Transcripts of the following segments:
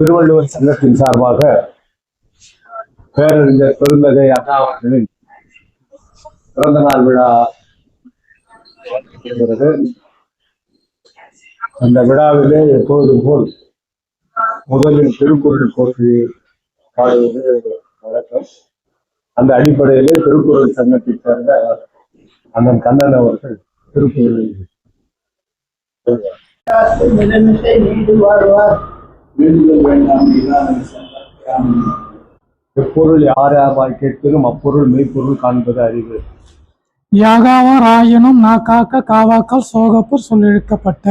திருவள்ளுவர் சங்கத்தின் சார்பாக பேரறிஞர் பெருந்தகை அண்ணா அவர்களின் பிறந்த நாள் விழா நடைபெறுகிறது. அந்த விழாவிலே எப்போதும் போல் முதலில் திருக்குறள் போற்றி பாடுவது வழக்கம். அந்த அடிப்படையிலே திருக்குறள் சங்கத்தை சேர்ந்த அண்ணன் கண்ணன் அவர்கள் திருக்குறளை எப்பொருள் யார் யாராய் கேட்பினும் அப்பொருள் மெய்ப்பொருள் காண்பது அறிவு. யாகாவார் ஆயினும் நா காக்க காவாக்கால் சோகப்பூர் சொல்லிழுக்கப்பட்ட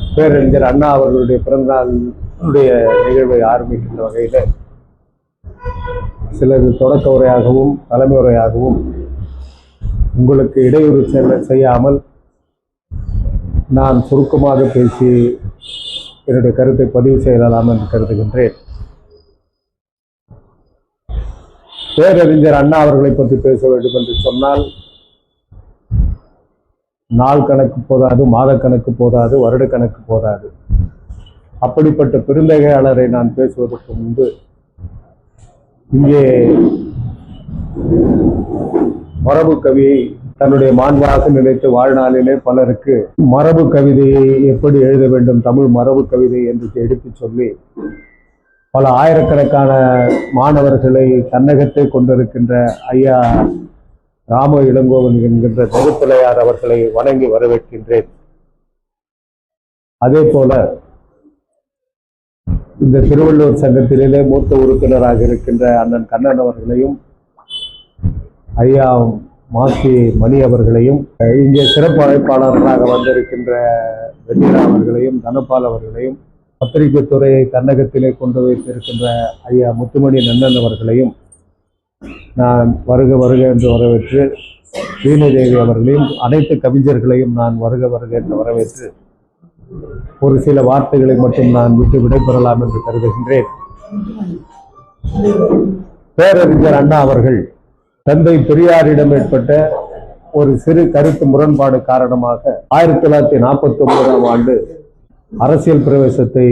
பேரறிஞர் அண்ணா அவர்களுடைய பிறந்தநாளுடைய நிகழ்வை ஆரம்பிக்கின்ற வகையில் சிலது தொடக்க உரையாகவும் தலைமை உரையாகவும் உங்களுக்கு இடையூறு செய்யாமல் நான் சுருக்கமாக பேசி என்னுடைய கருத்தை பதிவு செய்யலாம் என்று கருதுகின்றேன். பேரறிஞர் அண்ணா அவர்களை பற்றி பேச வேண்டும் என்று சொன்னால் நாள் கணக்கு போதாது மாத கணக்கு போதாது வருட கணக்கு போதாது. அப்படிப்பட்ட பெருந்தகையாளரை நான் பேசுவதற்கு முன்பு இங்கே மரபு கவியை தன்னுடைய மாண்பாக நினைத்து வாழ்நாளிலே பலருக்கு மரபு கவிதையை எப்படி எழுத வேண்டும் தமிழ் மரபு கவிதை என்று எடுத்து சொல்லி பல ஆயிரக்கணக்கான மாணவர்களை தன்னகத்தை கொண்டிருக்கின்ற ஐயா ராம இளங்கோவன் என்கின்ற நெருப்பிலையார் அவர்களை வணங்கி வரவேற்கின்றேன். அதே போல இந்த திருவள்ளுவர் சங்கத்திலே மூத்த உறுப்பினராக இருக்கின்ற அண்ணன் கண்ணன் அவர்களையும் ஐயா மாசி மணி அவர்களையும் இங்கே சிறப்பு அழைப்பாளர்களாக வந்திருக்கின்ற வெண்ணிலா அவர்களையும் தனபால் அவர்களையும் பத்திரிகை துறையை தன்னகத்திலே கொண்டு வைத்திருக்கின்ற ஐயா முத்துமணி நன்னன் அவர்களையும் நான் வருக வருக என்று வரவேற்று வீணதேவி அவர்களையும் அனைத்து கவிஞர்களையும் நான் வருக வருக என்று வரவேற்று ஒரு சில வார்த்தைகளை மட்டும் நான் விட்டு விடைபெறலாம் என்று கருதுகின்றேன். பேரறிஞர் அண்ணா அவர்கள் தந்தை பெரியாரிடம் ஏற்பட்ட ஒரு சிறு கருத்து முரண்பாடு காரணமாக ஆயிரத்தி தொள்ளாயிரத்தி நாற்பத்தி ஒன்பதாம் ஆண்டு அரசியல் பிரவேசத்தை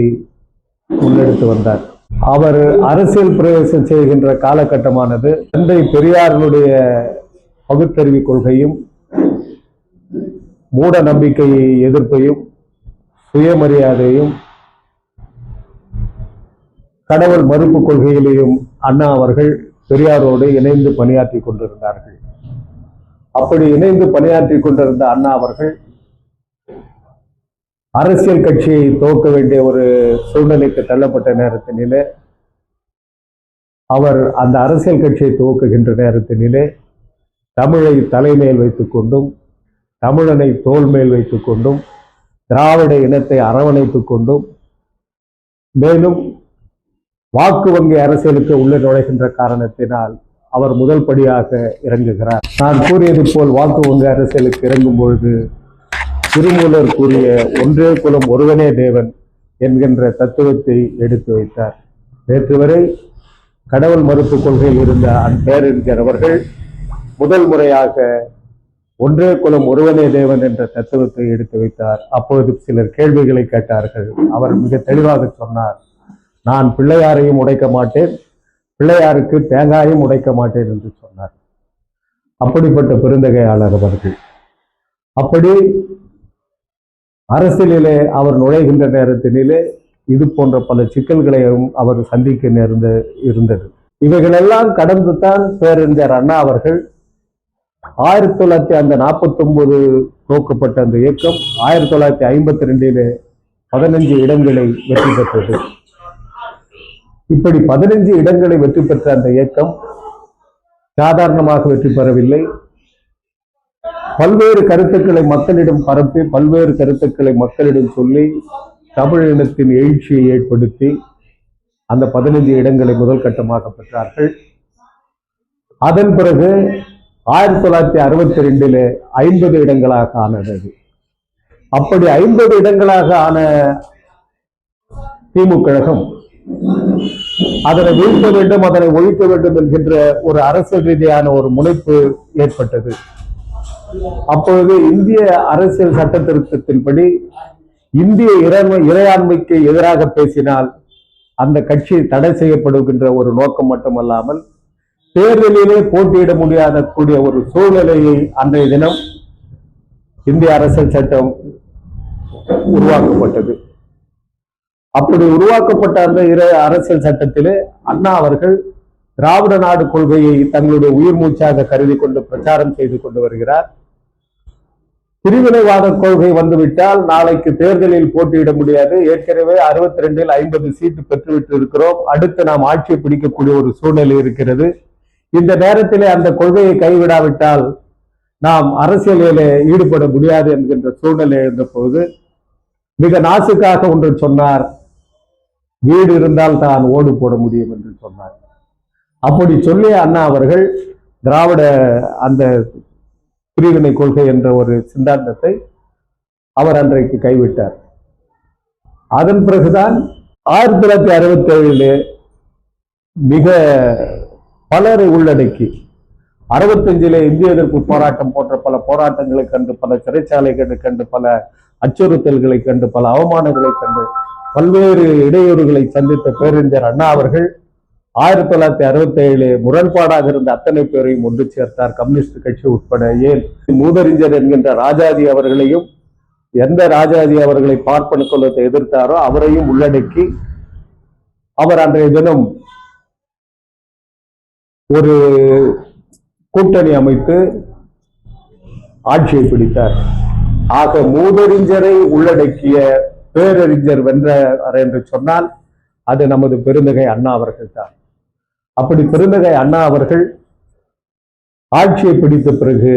முன்னெடுத்து வந்தார். அவர் அரசியல் பிரவேசம் செய்கின்ற காலகட்டமானது தந்தை பெரியாரினுடைய பகுத்தறிவு கொள்கையும் மூட நம்பிக்கையை எதிர்ப்பையும் சுயமரியாதையும் கடவுள் மறுப்பு கொள்கையிலேயும் அண்ணா அவர்கள் பெரியாரோடு இணைந்து பணியாற்றி கொண்டிருந்தார்கள். அப்படி இணைந்து பணியாற்றி கொண்டிருந்த அண்ணா அவர்கள் அரசியல் கட்சியை துவக்க வேண்டிய ஒரு சூழ்நிலைக்கு தள்ளப்பட்ட நேரத்தினிலே அவர் அந்த அரசியல் கட்சியை துவக்குகின்ற நேரத்தினிலே தமிழை தலைமேல் வைத்துக் கொண்டும் தமிழனை தோல் மேல் வைத்துக் கொண்டும் திராவிட இனத்தை அரவணைத்துக் கொண்டும் மேலும் வாக்கு வங்கி அரசியலுக்கு உள்ளே நுழைகின்ற காரணத்தினால் அவர் முதல் படியாக இறங்குகிறார். நான் கூறியது போல் வாக்கு வங்கி அரசியலுக்கு இறங்கும் பொழுது திருமூலர் கூறிய ஒன்றே குலம் ஒருவனே தேவன் என்கின்ற தத்துவத்தை எடுத்து வைத்தார். நேற்று வரை கடவுள் மறுப்பு கொள்கையில் இருந்த பேரறிஞர் அவர்கள் முதல் முறையாக ஒன்றே குலம் ஒருவனே தேவன் என்ற தத்துவத்தை எடுத்து வைத்தார். அப்பொழுது சிலர் கேள்விகளை கேட்டார்கள். அவர் மிக தெளிவாக சொன்னார். நான் பிள்ளையாரையும் உடைக்க மாட்டேன் பிள்ளையாருக்கு தேங்காயும் உடைக்க மாட்டேன் என்று சொன்னார். அப்படிப்பட்ட பெருந்தகையாளர் அவர்கள். அப்படி அரசியலிலே அவர் நுழைகின்ற நேரத்தினிலே இது போன்ற பல சிக்கல்களையும் அவர் சந்திக்க நேர்ந்த இருந்தது. இவைகளெல்லாம் கடந்து தான் பேரறிஞர் அண்ணா அவர்கள் ஆயிரத்தி தொள்ளாயிரத்தி அந்த நாற்பத்தி ஒன்பது துவக்கப்பட்ட அந்த இயக்கம் ஆயிரத்தி தொள்ளாயிரத்தி ஐம்பத்தி ரெண்டிலே பதினஞ்சு இடங்களை வெற்றி பெற்றது. இப்படி பதினைஞ்சு இடங்களை வெற்றி பெற்ற அந்த இயக்கம் சாதாரணமாக வெற்றி பெறவில்லை. பல்வேறு கருத்துக்களை மக்களிடம் பரப்பி பல்வேறு கருத்துக்களை மக்களிடம் சொல்லி தமிழினத்தின் எழுச்சியை ஏற்படுத்தி அந்த பதினைஞ்சு இடங்களை முதல் கட்டமாக பெற்றார்கள். அதன் பிறகு ஆயிரத்தி தொள்ளாயிரத்தி அறுபத்தி ரெண்டில் ஐம்பது இடங்களாக ஆனது. அப்படி ஐம்பது இடங்களாக ஆன திமுக கழகம் அதனை வீழ்த்த வேண்டும் அதனை ஒழிக்க வேண்டும் என்கின்ற ஒரு அரசியல் ரீதியான ஒரு முனைப்பு ஏற்பட்டது. அப்பொழுது இந்திய அரசியல் சட்ட திருத்தத்தின்படி இந்திய இறைமை இறையாண்மைக்கு எதிராக பேசினால் அந்த கட்சி தடை செய்யப்படுகின்ற ஒரு நோக்கம் மட்டுமல்லாமல் தேர்தலிலே போட்டியிட முடியாத கூடிய ஒரு சூழ்நிலையை அன்றைய தினம் இந்திய அரசியல் சட்டம் உருவாக்கப்பட்டது. அப்படி உருவாக்கப்பட்ட அந்த இர அரசியல் சட்டத்திலே அண்ணா அவர்கள் திராவிட நாடு கொள்கையை தங்களுடைய உயிர் மூச்சாக கருதி கொண்டு பிரச்சாரம் செய்து கொண்டு வருகிறார். பிரிவினைவாத கொள்கை வந்துவிட்டால் நாளைக்கு தேர்தலில் போட்டியிட முடியாது. ஏற்கனவே அறுபத்தி ரெண்டில் ஐம்பது சீட்டு பெற்றுவிட்டு இருக்கிறோம். அடுத்து நாம் ஆட்சியை பிடிக்கக்கூடிய ஒரு சூழ்நிலை இருக்கிறது. இந்த நேரத்திலே அந்த கொள்கையை கைவிடாவிட்டால் நாம் அரசியலிலே ஈடுபட முடியாது என்கின்ற சூழ்நிலை இருந்தபோது மிக நாசுக்காக ஒன்று சொன்னார். வீடு இருந்தால் தான் ஓடு போட முடியும் என்று சொன்னார். அப்படி சொல்லிய அண்ணா அவர்கள் திராவிட அந்த பிரிவினை கொள்கை என்ற ஒரு சித்தாந்தத்தை அவர் அன்றைக்கு கைவிட்டார். அதன் பிறகுதான் ஆயிரத்தி தொள்ளாயிரத்தி அறுபத்தி ஏழிலே மிக பலரை உள்ளடக்கி அறுபத்தஞ்சிலே இந்திய எதிர்ப்பு போராட்டம் போன்ற பல போராட்டங்களை கண்டு பல சிறைச்சாலைகளை கண்டு பல அச்சுறுத்தல்களை கண்டு பல அவமானங்களை கண்டு பல்வேறு இடையூறுகளை சந்தித்த பேரறிஞர் அண்ணா அவர்கள் ஆயிரத்தி தொள்ளாயிரத்தி அறுபத்தி ஏழு முரண்பாடாக இருந்த அத்தனை பேரையும் ஒன்று சேர்த்தார். கம்யூனிஸ்ட் கட்சி உட்பட ஏன்? மூதறிஞர் என்கின்ற ராஜாஜி அவர்களையும் எந்த ராஜாதி அவர்களை பார்ப்பன கொள்ளத்தை எதிர்த்தாரோ அவரையும் உள்ளடக்கி அவர் அன்றைய தினம் ஒரு கூட்டணி அமைத்து ஆட்சியை பிடித்தார். ஆக மூதறிஞரை உள்ளடக்கிய பேரறிஞர் வென்றார் என்று சொன்னால் அது நமது பெருந்தகை அண்ணா அவர்கள் தான் அப்படி பெருந்தகை அண்ணா அவர்கள் ஆட்சியை பிடித்த பிறகு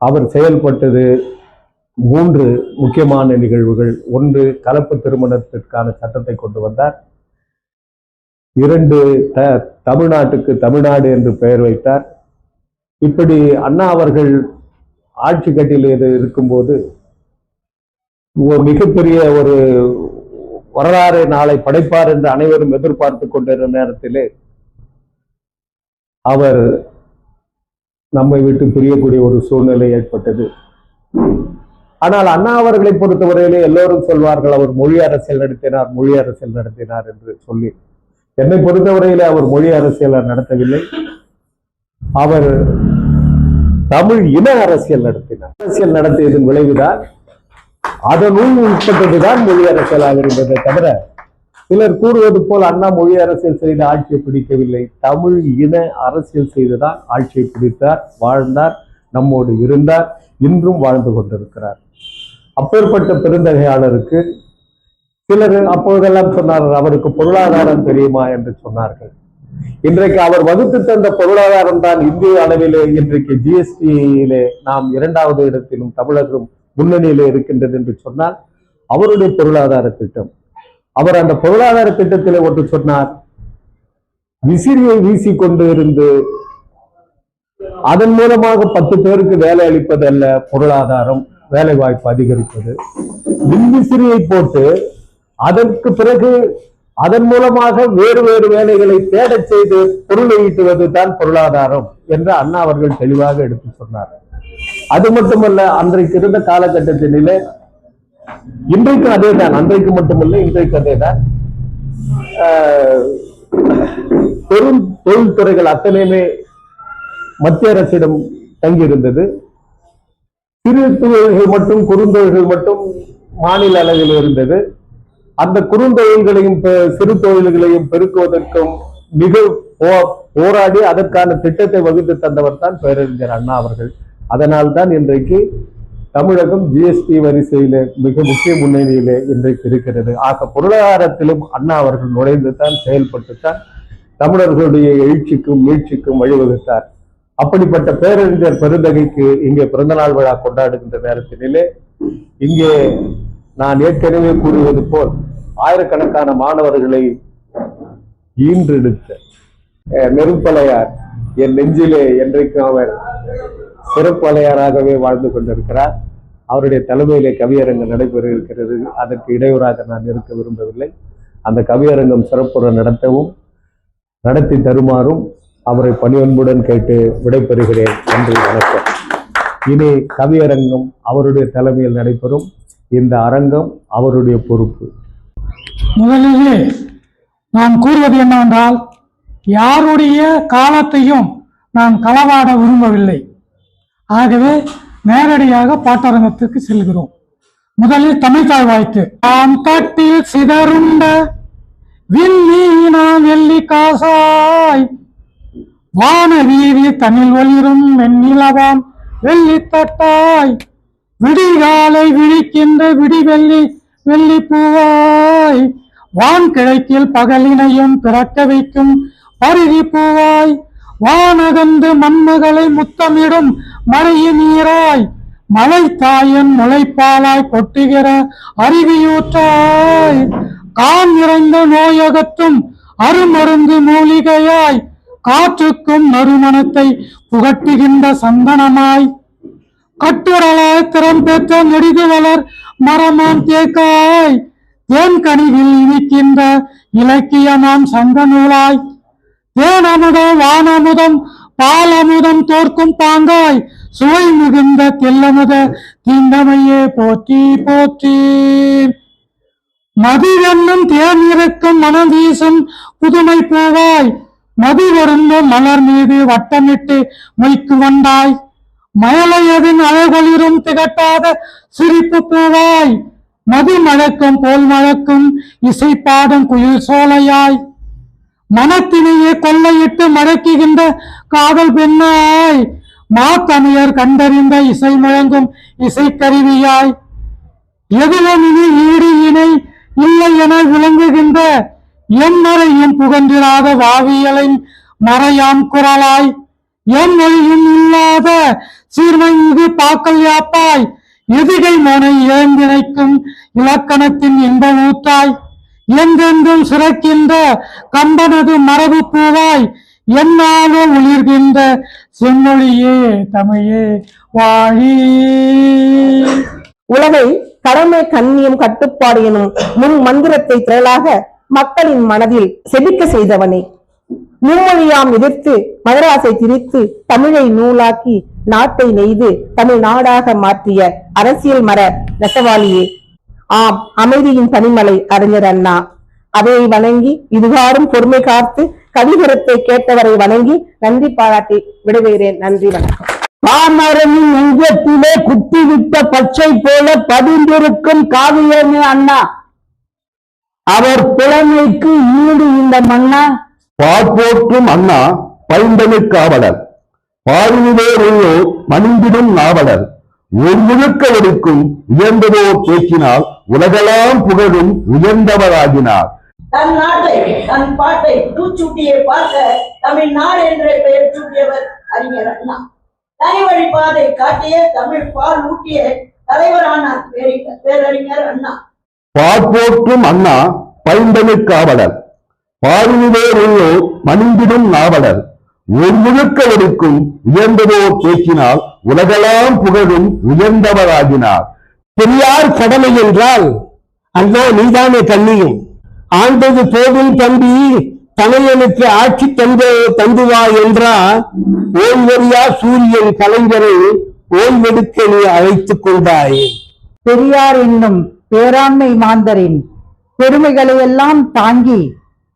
அவர் செயல்பட்டது மூன்று முக்கியமான நிகழ்வுகள். ஒன்று கலப்பு திருமணத்திற்கான சட்டத்தை கொண்டு வந்தார். இரண்டு த தமிழ்நாட்டுக்கு தமிழ்நாடு என்று பெயர் வைத்தார். இப்படி அண்ணா அவர்கள் ஆட்சி கட்டியில் இருக்கும்போது ஒரு மிகப்பெரிய ஒரு வரலாறு நாளை படைப்பார் என்று அனைவரும் எதிர்பார்த்து கொண்டிருந்த நேரத்திலே அவர் நம்மை விட்டு பிரியக்கூடிய ஒரு சூழ்நிலை ஏற்பட்டது. ஆனால் அண்ணா அவர்களை பொறுத்தவரையிலே எல்லோரும் சொல்வார்கள் அவர் மொழி அரசியல் நடத்தினார் மொழி அரசியல் நடத்தினார் என்று சொல்லி. என்னை பொறுத்தவரையிலே அவர் மொழி அரசியல் நடத்தவில்லை. அவர் தமிழ் இன அரசியல் நடத்தினார். அரசியல் நடத்தியதன் விளைவுதான் அதனுள் உட்பட்டதுதான் மொழி அரசியலாக இருந்ததை தவிர சிலர் கூறுவது போல் அண்ணா மொழி அரசியல் செய்த ஆட்சியை பிடிக்கவில்லை. தமிழ் இன அரசியல் செய்துதான் ஆட்சியை பிடித்தார் வாழ்ந்தார் நம்மோடு இருந்தார் இன்றும் வாழ்ந்து கொண்டிருக்கிறார். அப்பேற்பட்ட பெருந்தகையாளருக்கு சிலர் அப்போதெல்லாம் சொன்னார்கள் அவருக்கு பொருளாதாரம் தெரியுமா? என்று சொன்னார்கள். இன்றைக்கு அவர் வகுத்து தந்த பொருளாதாரம் தான் இந்திய அளவிலே இன்றைக்கு ஜிஎஸ்டியிலே நாம் இரண்டாவது இடத்திலும் தமிழகம் முன்னணியில் இருக்கின்றது என்று சொன்னால் அவருடைய பொருளாதார திட்டம். அவர் அந்த பொருளாதார திட்டத்திலே ஒன்று சொன்னார் விசிறியை வீசிக்கொண்டு இருந்து அதன் மூலமாக பத்து பேருக்கு வேலை அளிப்பது அல்ல பொருளாதாரம் வேலை வாய்ப்பு அதிகரிப்பது மின்விசிறியை போட்டு அதற்கு பிறகு அதன் மூலமாக வேறு வேறு வேலைகளை தேடச் செய்து பொருளை ஈட்டுவது தான் பொருளாதாரம் என்று அண்ணா அவர்கள் தெளிவாக எடுத்து சொன்னார். அது மட்டுமல்ல அன்றைக்கு இருந்த காலகட்டத்திலே இன்றைக்கு அதேதான் அன்றைக்கு மட்டுமல்ல இன்றைக்கு அதே தான் பெரும் தொழில்துறைகள் அத்தனையுமே மத்திய அரசிடம் தங்கியிருந்தது. சிறு தொழில்கள் மட்டும் குறுந்தொழில்கள் மட்டும் மாநில அளவில் இருந்தது. அந்த குறுந்தொழில்களையும் பெ- சிறு தொழில்களையும் பெருக்குவதற்கும் மிக போராடி அதற்கான திட்டத்தை வகுத்து தந்தவர் தான் பேரறிஞர் அண்ணா அவர்கள். அதனால் தான் இன்றைக்கு தமிழகம் ஜிஎஸ்டி வரிசையில மிக முக்கிய முன்னணியிலே இன்றைக்கு இருக்கிறது. ஆக பொருளாதாரத்திலும் அண்ணா அவர்கள் நுழைந்து தான் செயல்பட்டு தான் தமிழர்களுடைய எழுச்சிக்கும் மீழ்ச்சிக்கும் வழிவகுத்தார். அப்படிப்பட்ட பேரறிஞர் பெருந்தகைக்கு இங்கே பிறந்தநாள் விழா கொண்டாடுகின்ற நேரத்தினிலே இங்கே நான் ஏற்கனவே கூறுவது போல் ஆயிரக்கணக்கான மாணவர்களை ஈன்றெடுத்த நெருப்பலையார் என் நெஞ்சிலே என்றைக்கும் அவர் சிறப்பலையாராகவே வாழ்ந்து கொண்டிருக்கிறார். அவருடைய தலைமையிலே கவியரங்கம் நடைபெற இருக்கிறது அதற்கு இடையூறாக நான் இருக்க விரும்பவில்லை. அந்த கவியரங்கம் சிறப்புற நடத்தவும் நடத்தி தருமாறும் அவரை பணியன்புடன் கேட்டு விடைபெறுகிறேன். நன்றி வணக்கம். இனி கவியரங்கம் அவருடைய தலைமையில் நடைபெறும். இந்த அரங்கம் அவருடைய பொறுப்பு. முதலிலே நான் கூறுவது என்னவென்றால் யாருடைய காலத்தையும் நான் களவாட விரும்பவில்லை. ஆகவே நேரடியாக பாட்டரங்கத்திற்கு செல்கிறோம். முதலில் தமிழ்தாய் வாழ்த்து ஆம் தட்டில் சிதறுண்ட விண்மீனா வெள்ளி காசாய் வான வீதி தனில் ஒளிரும் வெண்ணிலவாம் வெள்ளி தட்டாய் விடிகாலை விழிக்கின்ற விடிவெள்ளி வெள்ளி பூவாய் வான் கிழக்கில் பகலினையும் பிறக்க வைக்கும் பருகி பூவாய் வானகந்து மண்மகளை முத்தமிடும் மழையின் நீராய் மலை தாயன் முளைப்பாலாய் கொட்டுகிற அருவியூற்றாய் கான் நிறைந்த நோயகத்தும் அருமருந்து மூலிகையாய் காற்றுக்கும் நறுமணத்தை புகட்டுகின்ற சந்தனமாய். கட்டுரலாய் திறம் பெற்ற நெடுகு வளர் மரமாம் தேக்காய் தேன் கனிவில் இனிக்கின்ற இலக்கியமாம் சங்க நூலாய் தேனமுதம் வானமுதம் பாலமுதம் தோற்கும் பாங்காய் சுவை மிகுந்த தெல்லமுத தீண்டமையே போற்றி போற்றி. மதிவென்னும் தேன் இருக்கும் மனம் வீசும் புதுமை பூவாய் மதி வருந்தும் மலர் மீது வட்டமிட்டு மொய்க்கு வந்தாய். மயலையதின் அழகொளிரும் திகட்டாத சிரிப்பு பூவாய் மதி மழக்கும் போல் மழக்கும் இசை பாடும் குயில் சோலையாய். மனத்தினையே கொள்ளையிட்டு மடக்குகின்ற காதல் பெண்ணாய் மாத்தனையர் கண்டறிந்த இசை முழங்கும் இசைக்கருவியாய். எதுவும் இனி ஈடு இணை இல்லை என விளங்குகின்ற எம்மறையும் புகன்றிராத வாவியலின் மறையாம் குரலாய். எம் மொழியும் இல்லாத சீர்மை இது பாக்கல் யாப்பாய். எதிகை மோனை ஏந்தினைக்கும் இலக்கணத்தின் இன்ப ஊத்தாய் எங்கெங்கும் சிறக்கின்ற கம்பனது மரபு பூவாய் என்னாலும் உயிர்கின்ற செம்மொழியே தமிழே வாழி. உலகை கடமை கண்ணியம் கட்டுப்பாடு எனும் முன் மந்திரத்தை திரளாக மக்களின் மனதில் செபிக்க செய்தவனே. மும்மொழியாம் எதிர்த்து மதராசை திரித்து தமிழை நூலாக்கி நாட்டை நெய்து தமிழ் நாடாக மாற்றிய அரசியல் மர நெசவாளியே ஆம் அமைதியின் பனிமலை அறிஞர் அண்ணா. அவையை வணங்கி இதுகாரும் பொறுமை காத்து கவிகரத்தை கேட்டவரை வணங்கி நன்றி பாராட்டி விடுகிறேன் நன்றி வணக்கம். பாமரனின் நெஞ்சத்திலே குத்திவிட்ட பச்சை போல பதிந்திருக்கும் காவியமே அண்ணா. அவர் புலமைக்கு ஈடு இந்த மன்னா. பார்ப்போற்றும் அண்ணா பைந்தமிழ் காவலர். பார்வையிலே உள்ளோர் மணிந்திடும் நாவலர். ஒரு முழுக்க ஒடுக்கும் உயர்ந்ததோர் பேச்சினால் உலகெல்லாம் புகழும் உயர்ந்தவராகினார். தன் நாட்டை தன் பாட்டை பூச்சூட்டியை பார்க்க தமிழ்நாடு என்ற பெயர் சூட்டியவர் அறிஞர் அண்ணா. தனி வழி பாதை காட்டிய தமிழ் பால் ஊட்டிய தலைவரானார் பேரி- பேரறிஞர் அண்ணா. பார்ப்போற்றும் அண்ணா பைந்தமிழ் காவலர். பார்வையிலே உள்ளோர் மணிந்திடும் நாவலர். ஒரு முழுக்க ஒடுக்கும் உயர்ந்ததோர் பேச்சினால் உலகெல்லாம் புகழும் உயர்ந்தவராகினார். பெரியார் கடமை என்றால் அல்லோ நீதானே கண்ணியும். ஆண்டது போதும் தம்பி தமையனுக்கு ஆட்சி தந்து தந்துவா என்றால் ஓய்வறியா சூரியன் கலைஞரை ஓய்வெடுக்க நீ அழைத்துக் கொண்டாயே. பெரியார் என்னும் பேராண்மை மாந்தரின் பெருமைகளை எல்லாம் தாங்கி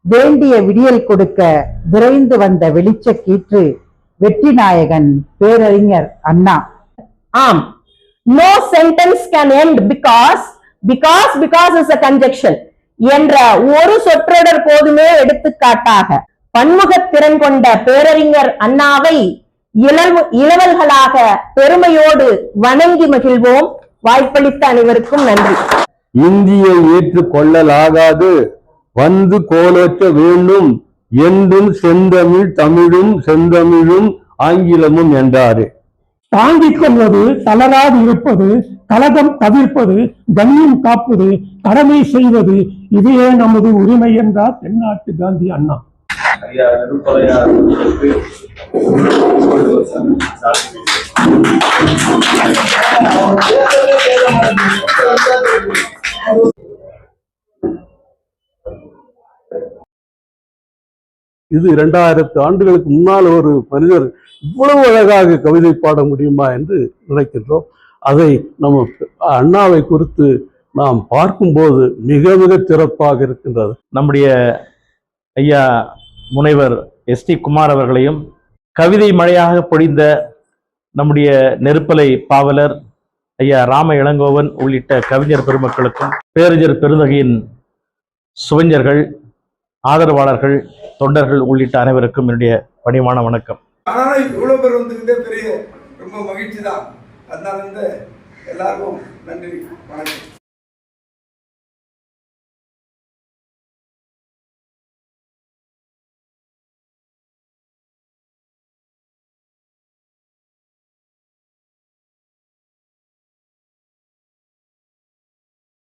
வேண்டிய விடியல் கொடுக்க விரைந்து வந்த வெளிச்ச கீற்று வெற்றி நாயகன் பேரறிஞர் அண்ணா. ஆம். No sentence can end because because because is a conjunction என்ற ஒரு சொற்றொடர் போதுமே எடுத்துக்காட்டாக பன்முகத் திறன் கொண்ட பேரறிஞர் அண்ணாவை இளவு இளவல்களாக பெருமையோடு வணங்கி மகிழ்வோம். வாய்ப்பளித்த அனைவருக்கும் நன்றி. இந்தியை ஏற்றுக்கொள்ளலாகாது வந்து கோலோற்ற வேண்டும். என்றும் செந்தமிழ் தமிழும் செந்தமிழும் ஆங்கிலமும் என்றாரு. தாங்கிக் கொள்வது தளராது இருப்பது கலகம் தவிர்ப்பது கண்ணியம் காப்பது கடமை செய்வது இதுவே நமது உரிமை என்றார் தென்னாட்டு காந்தி அண்ணா. ஐயா இது இரண்டாயிரத்து ஆண்டுகளுக்கு முன்னால் ஒரு மனிதர் இவ்வளவு அழகாக கவிதை பாட முடியுமா என்று நினைக்கின்றோம். அதை நம்ம அண்ணாவை குறித்து நாம் பார்க்கும்போது மிக மிக சிறப்பாக இருக்கின்றது. நம்முடைய ஐயா முனைவர் எஸ் டி குமார் அவர்களையும் கவிதை மழையாக பொழிந்த நம்முடைய நெருப்பலை பாவலர் ஐயா ராம இளங்கோவன் உள்ளிட்ட கவிஞர் பெருமக்களுக்கும் பேரறிஞர் பெருந்தகையின் சுவைஞர்கள் ஆதரவாளர்கள் தொண்டர்கள் உள்ளிட்ட அனைவருக்கும் என்னுடைய பணிவான வணக்கம். ஆனால் இவ்வளோ பேர் வந்துக்கிட்டே பெரிய ரொம்ப மகிழ்ச்சி தான் அதனால இருந்து எல்லாருக்கும் நன்றி வணக்கம்.